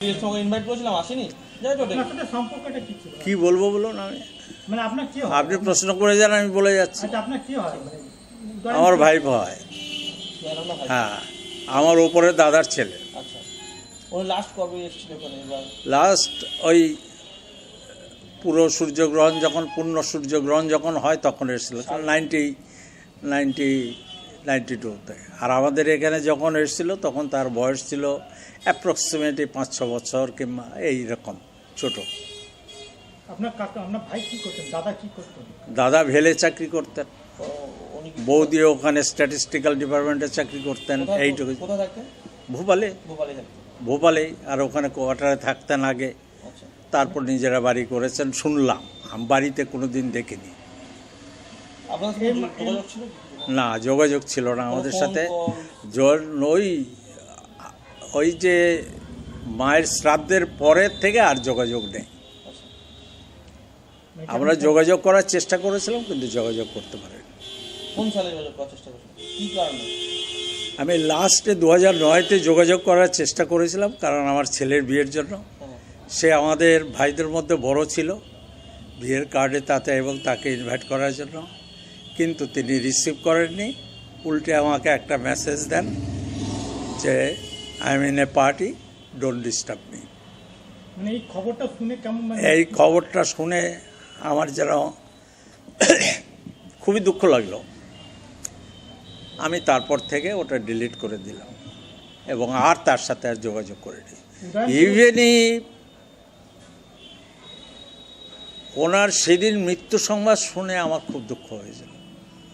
সঙ্গে ইনভাইট করেছিলাম আসেনি? যাই তো আপনার সাথে সম্পর্কটা কি ছিল? কি বলব বলুন আমি? মানে আপনার কি হয়? আপনি প্রশ্ন করে যান আমি বলে যাচ্ছি। আচ্ছা আপনার কি হয়? মানে আমার ভাই ভাই হয়। হ্যাঁ আমার ওপরে দাদার ছেলে। আচ্ছা। ওই লাস্ট কবে এসেছিল লাস্ট ওই পুরো সূর্যগ্রহণ যখন পূর্ণ সূর্যগ্রহণ যখন হয় তখন এসেছিল। নাইনটি নাইনটি নাইনটি টুতে আর আমাদের এখানে যখন এসেছিল তখন তার বয়স ছিল অ্যাপ্রক্সিমেটলি পাঁচ ছ বছর কিংবা এই রকম ছোট। আপনার কাকা আপনার ভাই কি করতেন? দাদা কি করতেন? দাদা ভেলে চাকরি করতেন। বৌদি ওখানে স্ট্যাটিস্টিক্যাল ডিপার্টমেন্টে চাকরি করতেন এইটুকু। ভোপালে। ভোপালে আর ওখানে কোয়ার্টারে থাকতেন আগে। আচ্ছা। তারপর নিজেরা বাড়ি করেছেন শুনলাম। আমি বাড়িতে কোনো দিন দেখিনি আপনার সঙ্গে যোগ- যোগাযোগ ছিল কি? না যোগাযোগ ছিল না। আমাদের সাথে ওই ওই যে মায়ের শ্রাদ্ধের পরের থেকে আর যোগাযোগ নেই। আচ্ছা। আমরা যোগাযোগ করার চেষ্টা করেছিলাম কিন্তু যোগাযোগ করতে পারিনি। কোন সালে চেষ্টা কি কারণে? আমি লাস্টে দু হাজার নয়তে যোগাযোগ করার চেষ্টা করেছিলাম কারণ আমার ছেলের বিয়ের জন্য। হ্যাঁ। সে আমাদের ভাইদের মধ্যে বড় ছিল। বিয়ের কার্ডে তাতে এবং তাকে ইনভাইট করার জন্য। কিন্তু তিনি রিসিভ করেননি। উল্টে আমাকে একটা মেসেজ দেন যে I am in a party don't disturb me এই খবরটা শুনে কেমন মানে এই খবরটা শুনে আমার যেন খুবই দুঃখ লাগল। আমি তারপর থেকে ওটা ডিলিট করে দিলাম এবং আর তার সাথে আর যোগাযোগ করিনি। ইভেনই ওনার সেদিন মৃত্যু সংবাদ শুনে আমার খুব দুঃখ হয়েছিল।